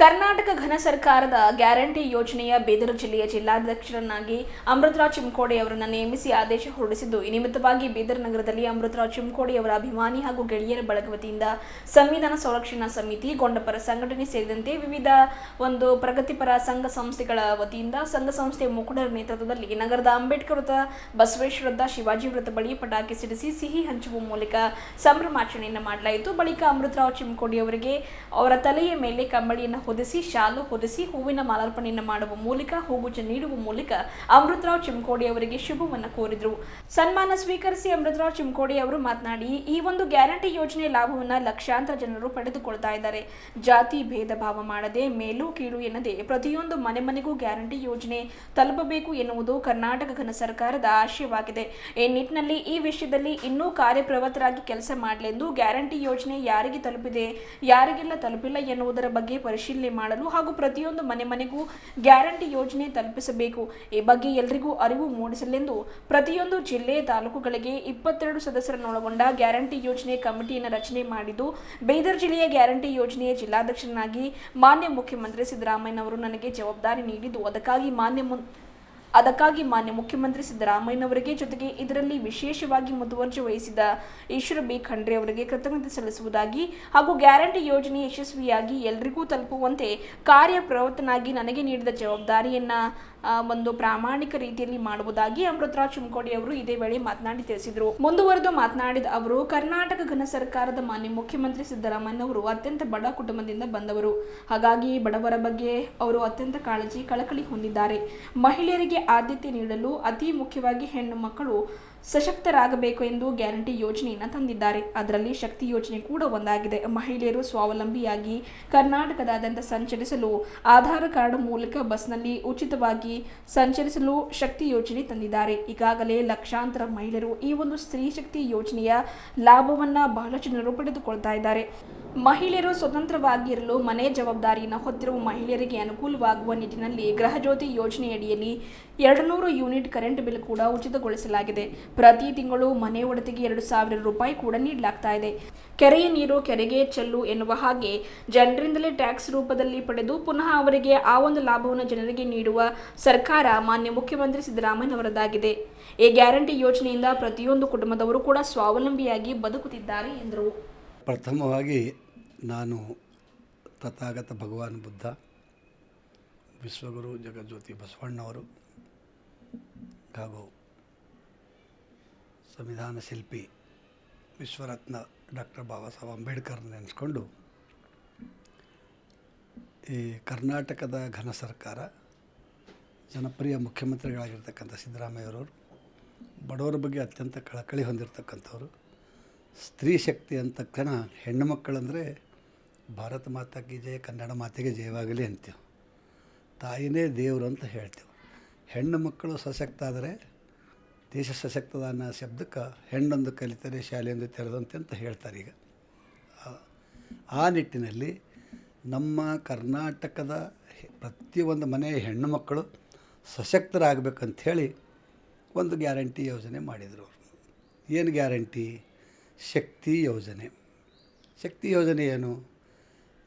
ಕರ್ನಾಟಕ ಘನ ಸರ್ಕಾರದ ಗ್ಯಾರಂಟಿ ಯೋಜನೆಯ ಬೀದರ್ ಜಿಲ್ಲೆಯ ಜಿಲ್ಲಾಧ್ಯಕ್ಷರನ್ನಾಗಿ ಅಮೃತರಾವ್ ಚಿಮ್ಕೋಡಿ ಅವರನ್ನು ನೇಮಿಸಿ ಆದೇಶ ಹೊರಡಿಸಿದ್ದು, ಈ ನಿಮಿತ್ತವಾಗಿ ಬೀದರ್ ನಗರದಲ್ಲಿ ಅಮೃತರಾವ್ ಚಿಮ್ಕೋಡಿ ಅವರ ಅಭಿಮಾನಿ ಹಾಗೂ ಗೆಳೆಯರ ಬಳಗ ವತಿಯಿಂದ ಸಂವಿಧಾನ ಸಂರಕ್ಷಣಾ ಸಮಿತಿ, ಗೊಂಡಪರ ಸಂಘಟನೆ ಸೇರಿದಂತೆ ವಿವಿಧ ಒಂದು ಪ್ರಗತಿಪರ ಸಂಘ ಸಂಸ್ಥೆಗಳ ವತಿಯಿಂದ ಸಂಘ ಸಂಸ್ಥೆಯ ಮುಖಂಡರ ನೇತೃತ್ವದಲ್ಲಿ ನಗರದ ಅಂಬೇಡ್ಕರ್ ವೃತ್ತ ಬಸವೇಶ್ವರ ವೃತ್ತ ಶಿವಾಜಿ ವೃತ್ತ ಬಳಿ ಪಟಾಕಿ ಸಿಡಿಸಿ ಸಿಹಿ ಹಂಚುವ ಮೂಲಕ ಸಂಭ್ರಮಾಚರಣೆಯನ್ನು ಮಾಡಲಾಯಿತು. ಬಳಿಕ ಅಮೃತರಾವ್ ಚಿಮ್ಕೋಡಿ ಅವರಿಗೆ ಅವರ ತಲೆಯ ಮೇಲೆ ಕಂಬಳಿಯನ್ನು ಹೊದಿಸಿ ಶಾಲು ಹೊದಿಸಿ ಹೂವಿನ ಮಾಲಾರ್ಪಣೆಯನ್ನು ಮಾಡುವ ಮೂಲಕ ಹೂಗುಚ್ಚ ನೀಡುವ ಮೂಲಕ ಅಮೃತರಾವ್ ಚಿಮ್ಕೋಡಿ ಅವರಿಗೆ ಶುಭವನ್ನು ಕೋರಿದರು. ಸನ್ಮಾನ ಸ್ವೀಕರಿಸಿ ಅಮೃತರಾವ್ ಚಿಮ್ಕೋಡಿ ಅವರು ಮಾತನಾಡಿ, ಈ ಒಂದು ಗ್ಯಾರಂಟಿ ಯೋಜನೆ ಲಾಭವನ್ನು ಲಕ್ಷಾಂತರ ಜನರು ಪಡೆದುಕೊಳ್ತಾ ಇದ್ದಾರೆ. ಜಾತಿ ಭೇದ ಭಾವ ಮಾಡದೆ ಮೇಲು ಕೀಳು ಎನ್ನದೆ ಪ್ರತಿಯೊಂದು ಮನೆ ಮನೆಗೂ ಗ್ಯಾರಂಟಿ ಯೋಜನೆ ತಲುಪಬೇಕು ಎನ್ನುವುದು ಕರ್ನಾಟಕ ಘನ ಸರ್ಕಾರದ ಆಶಯವಾಗಿದೆ. ಈ ನಿಟ್ಟಿನಲ್ಲಿ ಈ ವಿಷಯದಲ್ಲಿ ಇನ್ನೂ ಕಾರ್ಯಪ್ರವೃತ್ತರಾಗಿ ಕೆಲಸ ಮಾಡಲೆಂದು ಗ್ಯಾರಂಟಿ ಯೋಜನೆ ಯಾರಿಗೆ ತಲುಪಿದೆ, ಯಾರಿಗೆಲ್ಲ ತಲುಪಿಲ್ಲ ಎನ್ನುವುದರ ಬಗ್ಗೆ ಪರಿಶೀಲನೆ ಮಾಡಲು ಹಾಗೂ ಪ್ರತಿಯೊಂದು ಮನೆ ಮನೆಗೂ ಗ್ಯಾರಂಟಿ ಯೋಜನೆ ತಲುಪಿಸಬೇಕು. ಈ ಬಗ್ಗೆ ಎಲ್ಲರಿಗೂ ಅರಿವು ಮೂಡಿಸಲೆಂದು ಪ್ರತಿಯೊಂದು ಜಿಲ್ಲೆ ತಾಲೂಕುಗಳಿಗೆ ಇಪ್ಪತ್ತೆರಡು ಸದಸ್ಯರನ್ನೊಳಗೊಂಡ ಗ್ಯಾರಂಟಿ ಯೋಜನೆ ಕಮಿಟಿಯನ್ನು ರಚನೆ ಮಾಡಿದ್ದು, ಬೀದರ್ ಜಿಲ್ಲೆಯ ಗ್ಯಾರಂಟಿ ಯೋಜನೆಯ ಜಿಲ್ಲಾಧ್ಯಕ್ಷರನ್ನಾಗಿ ಮಾನ್ಯ ಮುಖ್ಯಮಂತ್ರಿ ಸಿದ್ದರಾಮಯ್ಯನವರು ನನಗೆ ಜವಾಬ್ದಾರಿ ನೀಡಿದ್ದು. ಅದಕ್ಕಾಗಿ ಮಾನ್ಯ ಮುನ್ ಅದಕ್ಕಾಗಿ ಮಾನ್ಯ ಮುಖ್ಯಮಂತ್ರಿ ಸಿದ್ದರಾಮಯ್ಯನವರಿಗೆ ಜೊತೆಗೆ ಇದರಲ್ಲಿ ವಿಶೇಷವಾಗಿ ಮುತುವರ್ಜಿ ವಹಿಸಿದ ಈಶ್ವರ ಬಿ ಖಂಡ್ರೆ ಅವರಿಗೆ ಕೃತಜ್ಞತೆ ಸಲ್ಲಿಸುವುದಾಗಿ ಹಾಗೂ ಗ್ಯಾರಂಟಿ ಯೋಜನೆ ಯಶಸ್ವಿಯಾಗಿ ಎಲ್ರಿಗೂ ತಲುಪುವಂತೆ ಕಾರ್ಯಪ್ರವರ್ತನಾಗಿ ನನಗೆ ನೀಡಿದ ಜವಾಬ್ದಾರಿಯನ್ನ ಒಂದು ಪ್ರಾಮಾಣಿಕ ರೀತಿಯಲ್ಲಿ ಮಾಡುವುದಾಗಿ ಅಮೃತರಾಜ್ ಚುಮಕೋಡಿ ಅವರು ಇದೇ ವೇಳೆ ಮಾತನಾಡಿ ತಿಳಿಸಿದರು. ಮುಂದುವರೆದು ಮಾತನಾಡಿದ ಅವರು, ಕರ್ನಾಟಕ ಘನ ಸರ್ಕಾರದ ಮಾನ್ಯ ಮುಖ್ಯಮಂತ್ರಿ ಸಿದ್ದರಾಮಯ್ಯನವರು ಅತ್ಯಂತ ಬಡ ಕುಟುಂಬದಿಂದ ಬಂದವರು. ಹಾಗಾಗಿ ಬಡವರ ಬಗ್ಗೆ ಅವರು ಅತ್ಯಂತ ಕಾಳಜಿ, ಕಳಕಳಿ ಹೊಂದಿದ್ದಾರೆ. ಮಹಿಳೆಯರಿಗೆ ಆದ್ಯತೆ ನೀಡಲು ಅತಿ ಮುಖ್ಯವಾಗಿ ಹೆಣ್ಣು ಮಕ್ಕಳು ಸಶಕ್ತರಾಗಬೇಕು ಎಂದು ಗ್ಯಾರಂಟಿ ಯೋಜನೆಯನ್ನು ತಂದಿದ್ದಾರೆ. ಅದರಲ್ಲಿ ಶಕ್ತಿ ಯೋಜನೆ ಕೂಡ ಒಂದಾಗಿದೆ. ಮಹಿಳೆಯರು ಸ್ವಾವಲಂಬಿಯಾಗಿ ಕರ್ನಾಟಕದಾದ್ಯಂತ ಸಂಚರಿಸಲು ಆಧಾರ್ ಕಾರ್ಡ್ ಮೂಲಕ ಬಸ್ನಲ್ಲಿ ಉಚಿತವಾಗಿ ಸಂಚರಿಸಲು ಶಕ್ತಿ ಯೋಜನೆ ತಂದಿದ್ದಾರೆ. ಈಗಾಗಲೇ ಲಕ್ಷಾಂತರ ಮಹಿಳೆಯರು ಈ ಒಂದು ಸ್ತ್ರೀ ಶಕ್ತಿ ಯೋಜನೆಯ ಲಾಭವನ್ನು ಬಹಳ ಜನರು ಪಡೆದುಕೊಳ್ತಾ ಇದ್ದಾರೆ. ಮಹಿಳೆಯರು ಸ್ವತಂತ್ರವಾಗಿರಲು ಮನೆ ಜವಾಬ್ದಾರಿಯನ್ನು ಹೊತ್ತಿರುವ ಮಹಿಳೆಯರಿಗೆ ಅನುಕೂಲವಾಗುವ ನಿಟ್ಟಿನಲ್ಲಿ ಗೃಹಜ್ಯೋತಿ ಯೋಜನೆಯಡಿಯಲ್ಲಿ ಎರಡು ನೂರು ಯೂನಿಟ್ ಕರೆಂಟ್ ಬಿಲ್ ಕೂಡ ಉಚಿತಗೊಳಿಸಲಾಗಿದೆ. ಪ್ರತಿ ತಿಂಗಳು ಮನೆ ಒಡತಿಗೆ ಎರಡು ಸಾವಿರ ರೂಪಾಯಿ ಕೂಡ ನೀಡಲಾಗ್ತಾ ಇದೆ. ಕೆರೆಯ ನೀರು ಕೆರೆಗೆ ಚೆಲ್ಲು ಎನ್ನುವ ಹಾಗೆ ಜನರಿಂದಲೇ ಟ್ಯಾಕ್ಸ್ ರೂಪದಲ್ಲಿ ಪಡೆದು ಪುನಃ ಅವರಿಗೆ ಆ ಒಂದು ಲಾಭವನ್ನು ಜನರಿಗೆ ನೀಡುವ ಸರ್ಕಾರ ಮಾನ್ಯ ಮುಖ್ಯಮಂತ್ರಿ ಸಿದ್ದರಾಮಯ್ಯನವರದಾಗಿದೆ ಈ ಗ್ಯಾರಂಟಿ ಯೋಜನೆಯಿಂದ ಪ್ರತಿಯೊಂದು ಕುಟುಂಬದವರು ಕೂಡ ಸ್ವಾವಲಂಬಿಯಾಗಿ ಬದುಕುತ್ತಿದ್ದಾರೆ ಎಂದರು. ಪ್ರಥಮವಾಗಿ ನಾನು ತಥಾಗತ ಭಗವಾನ್ ಬುದ್ಧ, ವಿಶ್ವಗುರು ಜಗಜ್ಯೋತಿ ಬಸವಣ್ಣವರು ಹಾಗೂ ಸಂವಿಧಾನ ಶಿಲ್ಪಿ ವಿಶ್ವರತ್ನ ಡಾಕ್ಟರ್ ಬಾಬಾ ಸಾಹೇಬ್ ಅಂಬೇಡ್ಕರ್ ನೆನೆಸ್ಕೊಂಡು ಈ ಕರ್ನಾಟಕದ ಘನ ಸರ್ಕಾರ, ಜನಪ್ರಿಯ ಮುಖ್ಯಮಂತ್ರಿಗಳಾಗಿರ್ತಕ್ಕಂಥ ಸಿದ್ದರಾಮಯ್ಯರವರು, ಬಡವರ ಬಗ್ಗೆ ಅತ್ಯಂತ ಕಳಕಳಿ ಹೊಂದಿರತಕ್ಕಂಥವ್ರು, ಸ್ತ್ರೀ ಶಕ್ತಿ ಅಂತ ತಕ್ಷಣ ಹೆಣ್ಣು ಮಕ್ಕಳಂದರೆ ಭಾರತ ಮಾತಾಗಿ ಜಯ ಕನ್ನಡ ಮಾತೆಗೆ ಜಯವಾಗಲಿ ಅಂತೀವಿ. ತಾಯಿನೇ ದೇವರು ಅಂತ ಹೇಳ್ತೇವೆ. ಹೆಣ್ಣು ಮಕ್ಕಳು ಸಶಕ್ತ ಆದರೆ ದೇಶ ಸಶಕ್ತದ ಅನ್ನೋ ಶಬ್ದಕ್ಕೆ ಹೆಣ್ಣೊಂದು ಕಲಿತರೆ ಶಾಲೆಯೊಂದು ತೆರೆದಂತೆ ಅಂತ ಹೇಳ್ತಾರೆ ಈಗ. ಆ- ನಿಟ್ಟಿನಲ್ಲಿ ನಮ್ಮ ಕರ್ನಾಟಕದ ಪ್ರತಿಯೊಂದು ಮನೆಯ ಹೆಣ್ಣು ಮಕ್ಕಳು ಸಶಕ್ತರಾಗಬೇಕಂಥೇಳಿ ಒಂದು ಗ್ಯಾರಂಟಿ ಯೋಜನೆ ಮಾಡಿದರು ಅವರು. ಏನು ಗ್ಯಾರಂಟಿ? ಶಕ್ತಿ ಯೋಜನೆ. ಶಕ್ತಿ ಯೋಜನೆ ಏನು?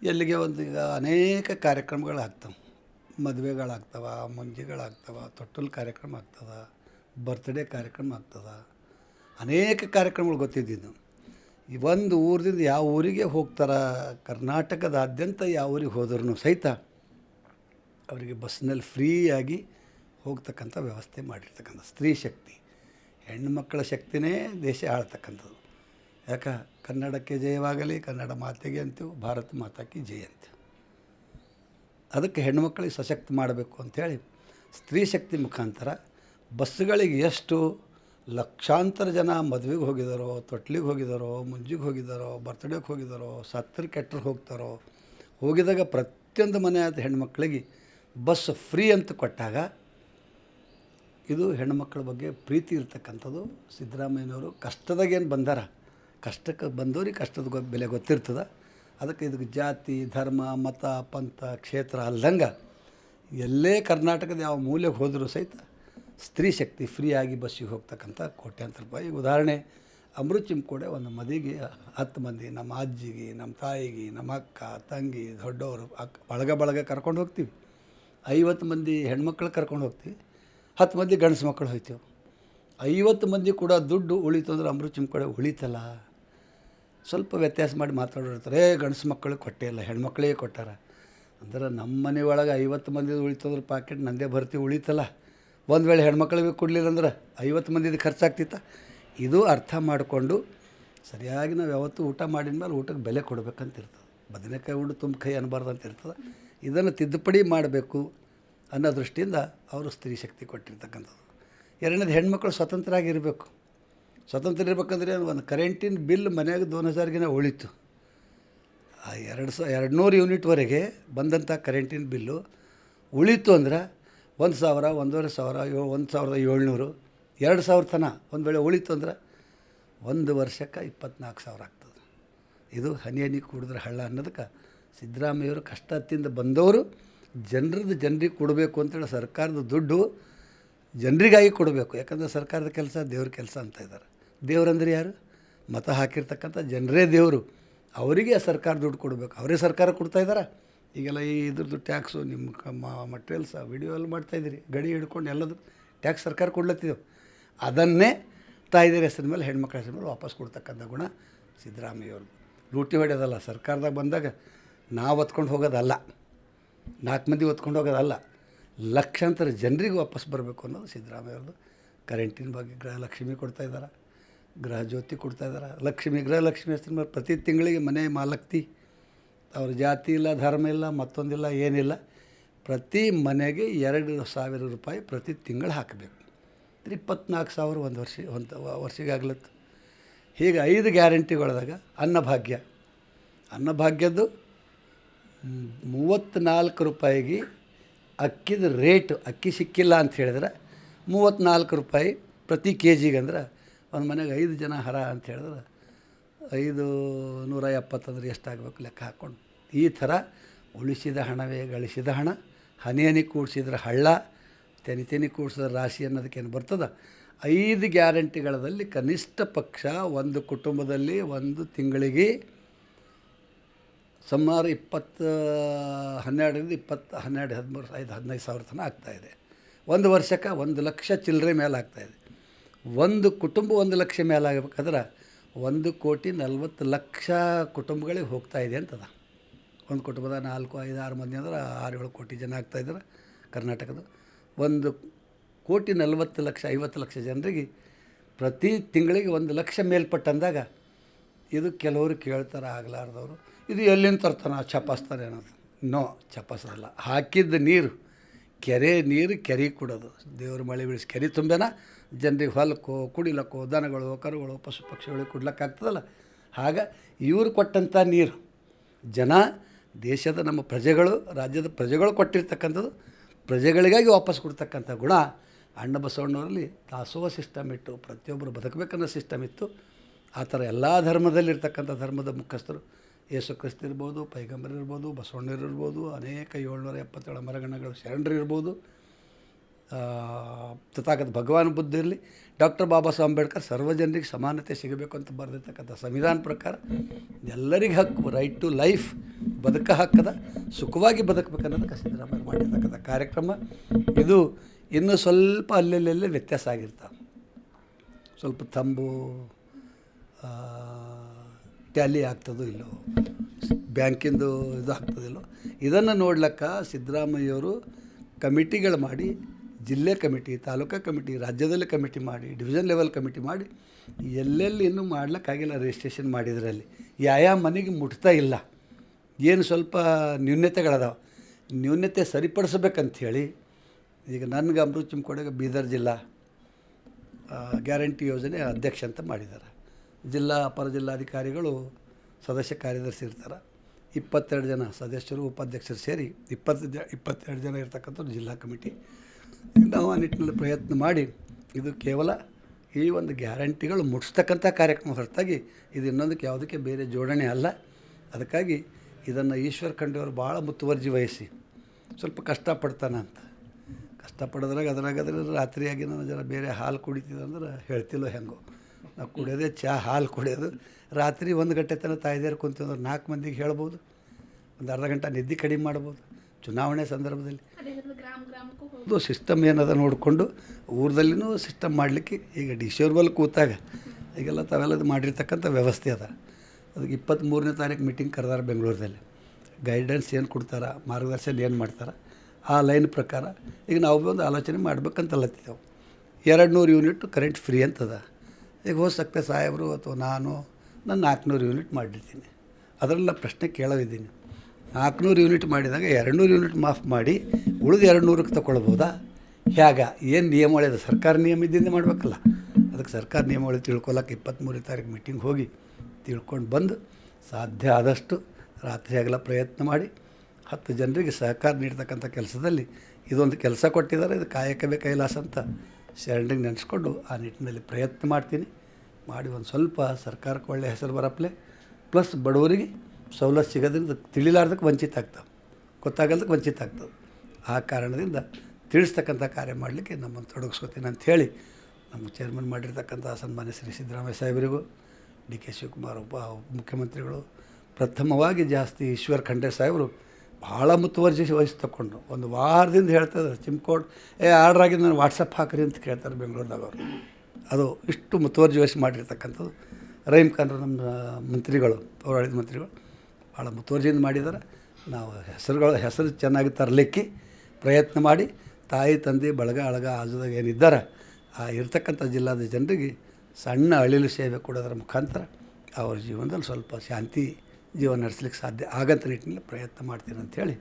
ಎಲ್ಲಿಗೆ ಒಂದು ಈಗ ಅನೇಕ ಕಾರ್ಯಕ್ರಮಗಳಾಗ್ತವೆ. ಮದುವೆಗಳಾಗ್ತವೆ, ಮುಂಜಿಗಳಾಗ್ತವೆ, ತೊಟ್ಟಲು ಕಾರ್ಯಕ್ರಮ ಆಗ್ತದೆ. ಬರ್ತ್ಡೇ ಕಾರ್ಯಕ್ರಮ ಆಗ್ತದೆ. ಅನೇಕ ಕಾರ್ಯಕ್ರಮಗಳು ಗೊತ್ತಿದ್ದಿದ್ದು. ಈ ಒಂದು ಊರಿಂದ ಯಾವ ಊರಿಗೆ ಹೋಗ್ತಾರ, ಕರ್ನಾಟಕದಾದ್ಯಂತ ಯಾವ ಊರಿಗೆ ಹೋದ್ರೂ ಸಹಿತ ಅವರಿಗೆ ಬಸ್ನಲ್ಲಿ ಫ್ರೀಯಾಗಿ ಹೋಗ್ತಕ್ಕಂಥ ವ್ಯವಸ್ಥೆ ಮಾಡಿರ್ತಕ್ಕಂಥ ಸ್ತ್ರೀ ಶಕ್ತಿ. ಹೆಣ್ಣು ಮಕ್ಕಳ ಶಕ್ತಿನೇ ದೇಶ ಆಳ್ತಕ್ಕಂಥದ್ದು. ಯಾಕೆ? ಕನ್ನಡಕ್ಕೆ ಜಯವಾಗಲಿ, ಕನ್ನಡ ಮಾತೆಗೆ ಅಂತೀವಿ ಭಾರತ ಮಾತಾಕಿ ಜಯ ಅಂತೀವಿ ಅದಕ್ಕೆ ಹೆಣ್ಣುಮಕ್ಕಳಿಗೆ ಸಶಕ್ತ ಮಾಡಬೇಕು ಅಂಥೇಳಿ ಸ್ತ್ರೀ ಶಕ್ತಿ ಮುಖಾಂತರ ಬಸ್ಸುಗಳಿಗೆ ಎಷ್ಟು ಲಕ್ಷಾಂತರ ಜನ ಮದುವೆಗೆ ಹೋಗಿದ್ದಾರೋ ತೊಟ್ಲಿಗೆ ಹೋಗಿದ್ದಾರೋ ಮುಂಜಿಗೆ ಹೋಗಿದ್ದಾರೋ ಬರ್ತ್ಡೇಗೆ ಹೋಗಿದ್ದಾರೋ ಸತ್ತರ ಕೆಟ್ಟರು ಹೋಗ್ತಾರೋ, ಹೋಗಿದಾಗ ಪ್ರತಿಯೊಂದು ಮನೆ ಆದ ಹೆಣ್ಮಕ್ಳಿಗೆ ಬಸ್ ಫ್ರೀ ಅಂತ ಕೊಟ್ಟಾಗ ಇದು ಹೆಣ್ಮಕ್ಳ ಬಗ್ಗೆ ಪ್ರೀತಿ ಇರ್ತಕ್ಕಂಥದ್ದು. ಸಿದ್ದರಾಮಯ್ಯನವರು ಕಷ್ಟದಾಗೇನು ಬಂದಾರ? ಕಷ್ಟಕ್ಕೆ ಬಂದವ್ರಿಗೆ ಕಷ್ಟದ ಬೆಲೆ ಗೊತ್ತಿರ್ತದೆ. ಅದಕ್ಕೆ ಇದಕ್ಕೆ ಜಾತಿ, ಧರ್ಮ, ಮತ, ಪಂಥ, ಕ್ಷೇತ್ರ ಅಲ್ಲದಂಗೆ ಎಲ್ಲೇ ಕರ್ನಾಟಕದ ಯಾವ ಮೂಲೆಗೆ ಹೋದರೂ ಸಹಿತ ಸ್ತ್ರೀ ಶಕ್ತಿ ಫ್ರೀಯಾಗಿ ಬಸ್ಸಿಗೆ ಹೋಗ್ತಕ್ಕಂಥ ಕೋಟ್ಯಾಂತರ ರೂಪಾಯಿ. ಉದಾಹರಣೆ, ಅಮೃತ್ ಚಿಮ್ಕೋಡೆ ಒಂದು ಮದಿಗೆ ಹತ್ತು ಮಂದಿ, ನಮ್ಮ ಅಜ್ಜಿಗೆ, ನಮ್ಮ ತಾಯಿಗೆ, ನಮ್ಮ ಅಕ್ಕ, ತಂಗಿ, ದೊಡ್ಡವರು ಅಕ್ಕ ಬಳಗ ಬಳಗ ಕರ್ಕೊಂಡು ಹೋಗ್ತೀವಿ. ಐವತ್ತು ಮಂದಿ ಹೆಣ್ಮಕ್ಳು ಕರ್ಕೊಂಡು ಹೋಗ್ತೀವಿ. ಹತ್ತು ಮಂದಿ ಗಂಡಸು ಮಕ್ಕಳು ಹೋಗ್ತೀವಿ. ಐವತ್ತು ಮಂದಿ ಕೂಡ ದುಡ್ಡು ಉಳಿತು ಅಂದ್ರೆ ಅಮೃತ್ ಚಿಮ್ಕೋಡೆ ಉಳಿತಲ್ಲ. ಸ್ವಲ್ಪ ವ್ಯತ್ಯಾಸ ಮಾಡಿ ಮಾತಾಡಿರ್ತಾರೆ ಗಂಡಸು ಮಕ್ಕಳು ಕೊಟ್ಟೇ ಇಲ್ಲ ಹೆಣ್ಮಕ್ಳಿಗೆ ಕೊಟ್ಟಾರ. ಅಂದ್ರೆ ನಮ್ಮ ಮನೆ ಒಳಗೆ ಐವತ್ತು ಮಂದಿ ಉಳಿತಂದ್ರೆ ಪಾಕೆಟ್ ನಂದೇ ಬರ್ತೀವಿ ಉಳಿತಲ್ಲ. ಒಂದು ವೇಳೆ ಹೆಣ್ಮಕ್ಳಿಗೆ ಕೊಡಲಿಲ್ಲ ಅಂದ್ರೆ ಐವತ್ತು ಮಂದಿದು ಖರ್ಚಾಗ್ತಿತ್ತ? ಇದು ಅರ್ಥ ಮಾಡಿಕೊಂಡು ಸರಿಯಾಗಿ ನಾವು ಯಾವತ್ತೂ ಊಟ ಮಾಡಿದ ಮೇಲೆ ಊಟಕ್ಕೆ ಬೆಲೆ ಕೊಡಬೇಕಂತ ಇರ್ತದೆ ಬದನೆಕಾಯಿ ಉಂಡು ತುಂಬ ಕೈ ಅನ್ನಬಾರ್ದು ಅಂತ ಇರ್ತದೆ ಇದನ್ನು ತಿದ್ದುಪಡಿ ಮಾಡಬೇಕು ಅನ್ನೋ ದೃಷ್ಟಿಯಿಂದ ಅವರು ಸ್ತ್ರೀ ಶಕ್ತಿ ಕೊಟ್ಟಿರ್ತಕ್ಕಂಥದ್ದು. ಎರಡನೇದು ಹೆಣ್ಮಕ್ಳು ಸ್ವತಂತ್ರ ಆಗಿರಬೇಕು ಸ್ವತಂತ್ರ ಇರ್ಬೇಕಂದ್ರೆ ಒಂದು ಕರೆಂಟಿನ ಬಿಲ್ ಮನೆಯಾಗ ದೋನ್ ಹಜಾರ್ಗಿನ ಉಳಿತು. ಆ ಎರಡು ಸ ಎರಡು ನೂರು ಯೂನಿಟ್ವರೆಗೆ ಬಂದಂಥ ಕರೆಂಟಿನ ಬಿಲ್ಲು ಉಳಿತು ಅಂದ್ರೆ ಒಂದು ಸಾವಿರ, ಒಂದೂವರೆ ಸಾವಿರ ಏಳು ಒಂದು ಸಾವಿರದ ಏಳ್ನೂರು, ಎರಡು ಸಾವಿರ ತನ. ಒಂದು ವೇಳೆ ಉಳಿತು ಅಂದ್ರೆ ಒಂದು ವರ್ಷಕ್ಕೆ ಇಪ್ಪತ್ನಾಲ್ಕು ಸಾವಿರ ಆಗ್ತದೆ. ಇದು ಹನಿ ಹನಿ ಕುಡಿದ್ರೆ ಹಳ್ಳ ಅನ್ನೋದಕ್ಕೆ ಸಿದ್ದರಾಮಯ್ಯವರು ಕಷ್ಟದಿಂದ ಬಂದವರು. ಜನರದ್ದು ಜನರಿಗೆ ಕೊಡಬೇಕು ಅಂತೇಳಿ ಸರ್ಕಾರದ ದುಡ್ಡು ಜನರಿಗಾಗಿ ಕೊಡಬೇಕು. ಯಾಕಂದರೆ ಸರ್ಕಾರದ ಕೆಲಸ ದೇವ್ರ ಕೆಲಸ ಅಂತ ಇದ್ದಾರೆ. ದೇವ್ರಂದ್ರೆ ಯಾರು? ಮತ ಹಾಕಿರ್ತಕ್ಕಂಥ ಜನರೇ ದೇವರು. ಅವರಿಗೆ ಸರ್ಕಾರ ದುಡ್ಡು ಕೊಡಬೇಕು. ಅವರೇ ಸರ್ಕಾರ ಕೊಡ್ತಾ ಇದ್ದಾರೆ? ಈಗೆಲ್ಲ ಇದ್ರದ್ದು ಟ್ಯಾಕ್ಸು, ನಿಮ್ಮ ಕ- ಮ- ಮಟೀರಿಯಲ್ಸ ವಿಡಿಯೋ ಎಲ್ಲ ಮಾಡ್ತಾಯಿದ್ದೀರಿ ಗಡಿ ಹಿಡ್ಕೊಂಡು ಎಲ್ಲದು ಟ್ಯಾಕ್ಸ್ ಸರ್ಕಾರ ಕೊಡ್ಲತ್ತಿದ್ದೆವು ಅದನ್ನೇ ತಾಯಿದರ ಹೆಸರ ಮೇಲೆ ಹೆಣ್ಮಕ್ಳ ಹೆಸರ ಮೇಲೆ ವಾಪಸ್ ಕೊಡ್ತಕ್ಕಂಥ ಗುಣ ಸಿದ್ದರಾಮಯ್ಯವ್ರದ್ದು ಲೂಟಿ ಹೊಡೆಯೋದಲ್ಲ, ಸರ್ಕಾರದಾಗ ಬಂದಾಗ ನಾವು ಹೊತ್ಕೊಂಡು ಹೋಗೋದಲ್ಲ, ನಾಲ್ಕು ಮಂದಿ ಹೊತ್ಕೊಂಡು ಹೋಗೋದಲ್ಲ, ಲಕ್ಷಾಂತರ ಜನರಿಗೆ ವಾಪಸ್ ಬರಬೇಕು ಅನ್ನೋದು ಸಿದ್ದರಾಮಯ್ಯವ್ರದ್ದು ಕರೆಂಟಿನ ಬಗ್ಗೆ ಗೃಹಲಕ್ಷ್ಮಿ ಕೊಡ್ತಾ ಇದ್ದಾರೆ, ಗೃಹ ಜ್ಯೋತಿ ಕೊಡ್ತಾ ಇದ್ದಾರೆ. ಲಕ್ಷ್ಮಿ ಗೃಹಲಕ್ಷ್ಮಿ ಹೆಸರು ಮೇಲೆ ಪ್ರತಿ ತಿಂಗಳಿಗೆ ಮನೆ ಮಾಲಕ್ತಿ ಅವ್ರ ಜಾತಿ ಇಲ್ಲ, ಧರ್ಮ ಇಲ್ಲ, ಮತ್ತೊಂದಿಲ್ಲ, ಏನಿಲ್ಲ. ಪ್ರತಿ ಮನೆಗೆ ಎರಡು ಸಾವಿರ ರೂಪಾಯಿ ಪ್ರತಿ ತಿಂಗಳು ಹಾಕಬೇಕು. ಇಪ್ಪತ್ನಾಲ್ಕು ಸಾವಿರ ಒಂದು ವರ್ಷ, ಒಂದು ವರ್ಷಿಗಾಗ್ಲತ್ತು. ಹೀಗೆ ಐದು ಗ್ಯಾರಂಟಿಗಳದಾಗ ಅನ್ನಭಾಗ್ಯ. ಅನ್ನಭಾಗ್ಯದ್ದು ಮೂವತ್ತ್ನಾಲ್ಕು ರೂಪಾಯಿಗೆ ಅಕ್ಕಿದ ರೇಟ್, ಅಕ್ಕಿ ಸಿಕ್ಕಿಲ್ಲ ಅಂತ ಹೇಳಿದ್ರೆ ಮೂವತ್ತ್ನಾಲ್ಕು ರೂಪಾಯಿ ಪ್ರತಿ ಕೆ ಜಿಗೆ ಅಂದ್ರೆ ಒಂದು ಮನೆಗೆ ಐದು ಜನ ಹರ ಅಂತ ಹೇಳಿದ್ರೆ ಐದು ನೂರ ಎಪ್ಪತ್ತಂದ್ರೆ ಎಷ್ಟಾಗಬೇಕು ಲೆಕ್ಕ ಹಾಕ್ಕೊಂಡು. ಈ ಥರ ಉಳಿಸಿದ ಹಣವೇ ಗಳಿಸಿದ ಹಣ ಹನಿ ಹನಿ ಕೂಡಿಸಿದ್ರೆ ಹಳ್ಳ, ತೆನಿ ತೆನಿ ಕೂಡಿಸಿದ್ರೆ ರಾಶಿ ಅನ್ನೋದಕ್ಕೇನು ಬರ್ತದೆ? ಐದು ಗ್ಯಾರಂಟಿಗಳಲ್ಲಿ ಕನಿಷ್ಠ ಪಕ್ಷ ಒಂದು ಕುಟುಂಬದಲ್ಲಿ ಒಂದು ತಿಂಗಳಿಗೆ ಸುಮಾರು ಇಪ್ಪತ್ತು, ಹನ್ನೆರಡರಿಂದ ಇಪ್ಪತ್ತು, ಹನ್ನೆರಡು, ಹದಿಮೂರು, ಐದು, ಹದಿನೈದು ಸಾವಿರ ತನಕ ಆಗ್ತಾಯಿದೆ ಒಂದು ವರ್ಷಕ್ಕೆ ಒಂದು ಲಕ್ಷ ಚಿಲ್ಲರೆ ಮೇಲೆ ಆಗ್ತಾಯಿದೆ ಒಂದು ಕುಟುಂಬ ಒಂದು ಲಕ್ಷ ಮೇಲೆ ಆಗಬೇಕಾದ್ರೆ ಒಂದು ಕೋಟಿ ನಲ್ವತ್ತು ಲಕ್ಷ ಕುಟುಂಬಗಳಿಗೆ ಹೋಗ್ತಾ ಇದೆ ಅಂತದ. ಒಂದು ಕುಟುಂಬದ ನಾಲ್ಕು, ಐದು, ಆರು ಮಂದಿ ಅಂದ್ರೆ ಆರು, ಏಳು ಕೋಟಿ ಜನ ಆಗ್ತಾಯಿದ್ದಾರೆ ಕರ್ನಾಟಕದ. ಒಂದು ಕೋಟಿ ನಲ್ವತ್ತು ಲಕ್ಷ, ಐವತ್ತು ಲಕ್ಷ ಜನರಿಗೆ ಪ್ರತಿ ತಿಂಗಳಿಗೆ ಒಂದು ಲಕ್ಷ ಮೇಲ್ಪಟ್ಟಂದಾಗ ಇದು ಕೆಲವರು ಕೇಳ್ತಾರೆ ಆಗಲಾರ್ದವರು. ಇದು ಎಲ್ಲಿಂದ ತರ್ತಾನೆ ಚಪಾಸ್ತಾರೆ ಅನ್ನೋದು. ನೋ ಚಪಾಸಲ್ಲ ಹಾಕಿದ್ದ ನೀರು, ಕೆರೆ ನೀರು ಕೆರೆ ಕೊಡೋದು. ದೇವ್ರ ಮಳೆ ಬೀಳಿಸಿ ಕೆರೆ ತುಂಬೇನ? ಜನರಿಗೆ ಹೊಲಕ್ಕೋ, ಕುಡಿಲಕ್ಕೋ, ದನಗಳು, ಕರುಗಳು ಪಶು ಪಕ್ಷಿಗಳಿಗೆ ಕೊಡ್ಲಿಕ್ಕಾಗ್ತದಲ್ಲ? ಆಗ ಇವರು ಕೊಟ್ಟಂಥ ನೀರು, ಜನ, ದೇಶದ ನಮ್ಮ ಪ್ರಜೆಗಳು, ರಾಜ್ಯದ ಪ್ರಜೆಗಳು ಕೊಟ್ಟಿರ್ತಕ್ಕಂಥದ್ದು, ಪ್ರಜೆಗಳಿಗಾಗಿ ವಾಪಸ್ ಕೊಡ್ತಕ್ಕಂಥ ಗುಣ, ಅಣ್ಣ ಬಸವಣ್ಣವರಲ್ಲಿ ದಾಸೋಹ ಸಿಸ್ಟಮ್ ಇಟ್ಟು, ಪ್ರತಿಯೊಬ್ಬರು ಬದುಕಬೇಕನ್ನೋ ಸಿಸ್ಟಮ್ ಇತ್ತು. ಆ ಥರ ಎಲ್ಲ ಧರ್ಮದಲ್ಲಿರ್ತಕ್ಕಂಥ ಧರ್ಮದ ಮುಖಸ್ಥರು ಯೇಸು ಕ್ರಿಸ್ತ ಇರ್ಬೋದು, ಪೈಗಂಬರ್ ಇರ್ಬೋದು ಬಸವಣ್ಣರು ಇರ್ಬೋದು, ಅನೇಕ ಏಳ್ನೂರ ಎಪ್ಪತ್ತೇಳು ಮರಗಣಗಳು ಶರಣರಿರ್ಬೋದು ತಥಾಗತ ಭಗವಾನ್ ಬುದ್ಧ ಇರಲಿ. ಡಾಕ್ಟರ್ ಬಾಬಾ ಸಾಹೇಬ್ ಅಂಬೇಡ್ಕರ್ ಸರ್ವಜನರಿಗೆ ಸಮಾನತೆ ಸಿಗಬೇಕು ಅಂತ ಬರೆದಿರ್ತಕ್ಕಂಥ ಸಂವಿಧಾನ ಪ್ರಕಾರ ಎಲ್ಲರಿಗೆ ಹಕ್ಕು ರೈಟ್ ಟು ಲೈಫ್ ಬದುಕ ಹಕ್ಕದ, ಸುಖವಾಗಿ ಬದುಕಬೇಕನ್ನೋದಕ್ಕೆ ಸಿದ್ದರಾಮಯ್ಯ ಮಾಡಿರ್ತಕ್ಕಂಥ ಕಾರ್ಯಕ್ರಮ. ಇದು ಇನ್ನೂ ಸ್ವಲ್ಪ ಅಲ್ಲೆಲ್ಲೆಲ್ಲೇ ವ್ಯತ್ಯಾಸ ಆಗಿರ್ತಾವೆ. ಸ್ವಲ್ಪ ತಂಬು ಟ್ಯಾಲಿ ಆಗ್ತದೋ ಇಲ್ಲೋ, ಬ್ಯಾಂಕಿಂದು ಇದು ಆಗ್ತದಿಲ್ಲೋ ಇದನ್ನು ನೋಡ್ಲಿಕ್ಕೆ ಸಿದ್ದರಾಮಯ್ಯವರು ಕಮಿಟಿಗಳು ಮಾಡಿ ಜಿಲ್ಲೆ ಕಮಿಟಿ, ತಾಲೂಕಾ ಕಮಿಟಿ, ರಾಜ್ಯದಲ್ಲಿ ಕಮಿಟಿ ಮಾಡಿ ಡಿವಿಷನ್ ಲೆವೆಲ್ ಕಮಿಟಿ ಮಾಡಿ ಎಲ್ಲೆಲ್ಲಿ ಇನ್ನೂ ಮಾಡ್ಲಿಕ್ಕಾಗಿಲ್ಲ ರಿಜಿಸ್ಟ್ರೇಷನ್ ಮಾಡಿದ್ರಲ್ಲಿ. ಯಾವ ಮನೆಗೆ ಮುಟ್ತಾ ಇಲ್ಲ. ಏನು ಸ್ವಲ್ಪ ನ್ಯೂನ್ಯತೆಗಳದಾವೆ ನ್ಯೂನ್ಯತೆ ಸರಿಪಡಿಸ್ಬೇಕಂಥೇಳಿ ಈಗ ನನಗೆ ಅಮೃತ್ ಚಿಮ್ಕೋಡೆಗೆ ಬೀದರ್ ಜಿಲ್ಲಾ ಗ್ಯಾರಂಟಿ ಯೋಜನೆ ಅಧ್ಯಕ್ಷ ಅಂತ ಮಾಡಿದ್ದಾರೆ. ಜಿಲ್ಲಾ ಅಪರ ಜಿಲ್ಲಾಧಿಕಾರಿಗಳು ಸದಸ್ಯ ಕಾರ್ಯದರ್ಶಿ ಇರ್ತಾರೆ. ಇಪ್ಪತ್ತೆರಡು ಜನ ಸದಸ್ಯರು, ಉಪಾಧ್ಯಕ್ಷರು ಸೇರಿ ಇಪ್ಪತ್ತು ಜ, ಇಪ್ಪತ್ತೆರಡು ಜನ ಇರ್ತಕ್ಕಂಥದ್ದು ಜಿಲ್ಲಾ ಕಮಿಟಿ. ನಾವು ಆ ನಿಟ್ಟಿನಲ್ಲಿ ಪ್ರಯತ್ನ ಮಾಡಿ ಇದು ಕೇವಲ ಈ ಒಂದು ಗ್ಯಾರಂಟಿಗಳು ಮುಟ್ಸ್ತಕ್ಕಂಥ ಕಾರ್ಯಕ್ರಮ ಹೊರತಾಗಿ ಇದು ಇನ್ನೊಂದಕ್ಕೆ ಯಾವುದಕ್ಕೆ ಬೇರೆ ಜೋಡಣೆ ಅಲ್ಲ. ಅದಕ್ಕಾಗಿ ಇದನ್ನು ಈಶ್ವರ್ ಖಂಡೆಯವರು ಭಾಳ ಮುತುವರ್ಜಿ ವಹಿಸಿ. ಸ್ವಲ್ಪ ಕಷ್ಟಪಡ್ತಾನೆ ಅಂತ. ಕಷ್ಟಪಡೋದ್ರಾಗ ಅದ್ರಾಗ ಅದ್ರ ರಾತ್ರಿಯಾಗಿ ನಾನು ಜರ ಬೇರೆ ಹಾಲು ಕುಡಿತಿದ್ದಂದ್ರೆ ಹೇಳ್ತಿಲ್ಲೋ ಹೆಂಗೋ. ನಾವು ಕುಡಿಯೋದೇ ಚಹಾ ಹಾಲು ಕುಡಿಯೋದು. ರಾತ್ರಿ ಒಂದು ಗಂಟೆ ತನಕ ತಾಯ್ದೇರು ಅಂದ್ರೆ ನಾಲ್ಕು ಮಂದಿಗೆ ಹೇಳ್ಬೋದು. ಒಂದು ಅರ್ಧ ಗಂಟೆ ನಿದ್ದೆ ಕಡಿಮೆ ಮಾಡ್ಬೋದು. ಚುನಾವಣೆ ಸಂದರ್ಭದಲ್ಲಿ. ಅದು ಸಿಸ್ಟಮ್ ಏನದ ನೋಡಿಕೊಂಡು ಊರದಲ್ಲಿನೂ ಸಿಸ್ಟಮ್ ಮಾಡಲಿಕ್ಕೆ ಈಗ ಡಿಶೋರ್ಬಲ್ ಕೂತಾಗ. ಈಗೆಲ್ಲ ತಾವೆಲ್ಲ ಮಾಡಿರ್ತಕ್ಕಂಥ ವ್ಯವಸ್ಥೆ ಅದ. ಅದಕ್ಕೆ ಇಪ್ಪತ್ತ್ಮೂರನೇ ತಾರೀಕು ಮೀಟಿಂಗ್ ಕರೆದಾರ ಬೆಂಗಳೂರಲ್ಲಿ ಗೈಡೆನ್ಸ್ ಏನು ಕೊಡ್ತಾರ, ಮಾರ್ಗದರ್ಶನ ಏನು ಮಾಡ್ತಾರೆ, ಆ ಲೈನ್ ಪ್ರಕಾರ ಈಗ ನಾವು ಒಂದು ಆಲೋಚನೆ ಮಾಡ್ಬೇಕಂತಲ್ಲತ್ತಿದ್ದೆವು ಎರಡು ನೂರು ಯೂನಿಟ್ ಕರೆಂಟ್ ಫ್ರೀ ಅಂತದ. ಈಗ ಹೋದ ಸಕ್ತೆ ಸಾಹೇಬರು ಅಥವಾ ನಾನು ನಾನು ನಾಲ್ಕುನೂರು ಯೂನಿಟ್ ಮಾಡಿರ್ತೀನಿ. ಅದರಲ್ಲ ಪ್ರಶ್ನೆ ಕೇಳೋವಿದ್ದೀನಿ ನಾಲ್ಕುನೂರು ಯೂನಿಟ್ ಮಾಡಿದಾಗ ಎರಡು ನೂರು ಯೂನಿಟ್ ಮಾಫ್ ಮಾಡಿ ಉಳಿದು ಎರಡು ನೂರಕ್ಕೆ ತಗೊಳ್ಬೋದಾ? ಹೇಗ? ಏನು ನಿಯಮ ಸರ್ಕಾರ ನಿಯಮ ಇದ್ದಿಂದ ಮಾಡಬೇಕಲ್ಲ. ಅದಕ್ಕೆ ಸರ್ಕಾರ ನಿಯಮಗಳು ತಿಳ್ಕೊಳಕ್ಕೆ ಇಪ್ಪತ್ತ್ಮೂರನೇ ತಾರೀಕು ಮೀಟಿಂಗ್ ಹೋಗಿ ತಿಳ್ಕೊಂಡು ಬಂದು ಸಾಧ್ಯ ಆದಷ್ಟು ರಾತ್ರಿ ಆಗಲ ಪ್ರಯತ್ನ ಮಾಡಿ ಹತ್ತು ಜನರಿಗೆ ಸಹಕಾರ ನೀಡ್ತಕ್ಕಂಥ ಕೆಲಸದಲ್ಲಿ ಇದೊಂದು ಕೆಲಸ ಕೊಟ್ಟಿದ್ದಾರೆ. ಇದು ಕಾಯಕವೇ ಕೈಲಾಸ ಅಂತ ಶರಣಿಗೆ ನೆನೆಸ್ಕೊಂಡು ಆ ನಿಟ್ಟಿನಲ್ಲಿ ಪ್ರಯತ್ನ ಮಾಡ್ತೀನಿ. ಮಾಡಿ ಒಂದು ಸ್ವಲ್ಪ ಸರ್ಕಾರಕ್ಕೆ ಒಳ್ಳೆಯ ಹೆಸರು ಬರಪ್ಲೆ ಪ್ಲಸ್ ಬಡವರಿಗೆ ಸವಲತ್ತು ಸಿಗೋದ್ರಿಂದ ತಿಳಿಲಾರ್ದಕ್ಕೆ ವಂಚಿತ ಆಗ್ತಾವೆ. ಗೊತ್ತಾಗಲ್ದಕ್ಕೆ ವಂಚಿತ ಆಗ್ತದೆ ಆ ಕಾರಣದಿಂದ ತಿಳಿಸ್ತಕ್ಕಂಥ ಕಾರ್ಯ ಮಾಡಲಿಕ್ಕೆ ನಮ್ಮನ್ನು ತೊಡಗಿಸ್ಕೊತೀನಿ ಅಂಥೇಳಿ ನಮ್ಮ ಚೇರ್ಮನ್ ಮಾಡಿರ್ತಕ್ಕಂಥ ಸನ್ಮಾನ್ಯ ಶ್ರೀ ಸಿದ್ದರಾಮಯ್ಯ ಸಾಹೇಬರಿಗೂ, ಡಿ ಕೆ ಶಿವಕುಮಾರ್ ಉಪ ಮುಖ್ಯಮಂತ್ರಿಗಳು, ಪ್ರಥಮವಾಗಿ ಜಾಸ್ತಿ ಈಶ್ವರ್ ಖಂಡ್ರೆ ಸಾಹೇಬರು ಭಾಳ ಮುತುವರ್ಜಿ ವಹಿಸಿ ತಗೊಂಡು ಒಂದು ವಾರದಿಂದ ಹೇಳ್ತಾಯಿದ್ದಾರೆ ಚಿಮ್ಕೋಡ್ ಏ, ಆರ್ಡ್ರ್ ಆಗಿದೆ ನಾನು ವಾಟ್ಸಪ್ ಹಾಕ್ರಿ ಅಂತ ಕೇಳ್ತಾರೆ ಬೆಂಗಳೂರದಾಗ ಅದು ಇಷ್ಟು ಮುತುವರ್ಜಿ ವಹಿಸಿ ಮಾಡಿರ್ತಕ್ಕಂಥದ್ದು. ರಹೀಮ್ ಖಾನ್ರು ನಮ್ಮ ಮಂತ್ರಿಗಳು, ಪೌರಾಡಳಿತ ಮಂತ್ರಿಗಳು. ಭಾಳ ಮುತುವರ್ಜಿಯಿಂದ ಮಾಡಿದ್ದಾರೆ. ನಾವು ಹೆಸರುಗಳು ಹೆಸರು ಚೆನ್ನಾಗಿ ತರಲಿಕ್ಕೆ ಪ್ರಯತ್ನ ಮಾಡಿ, ತಾಯಿ, ತಂದೆ, ಬಳಗ, ಅಳಗ, ಆಜುದಾಗ ಏನಿದ್ದಾರೆ, ಆ ಇರ್ತಕ್ಕಂಥ ಜಿಲ್ಲಾದ ಜನರಿಗೆ ಸಣ್ಣ ಅಳಿಲು ಸೇವೆ ಕೊಡೋದ್ರ ಮುಖಾಂತರ ಅವ್ರ ಜೀವನದಲ್ಲಿ ಸ್ವಲ್ಪ ಶಾಂತಿ ಜೀವನ ನಡೆಸಲಿಕ್ಕೆ ಸಾಧ್ಯ ಆಗಂತ ನಿಟ್ಟಿನಲ್ಲಿ ಪ್ರಯತ್ನ ಮಾಡ್ತೀನಿ ಅಂಥೇಳಿ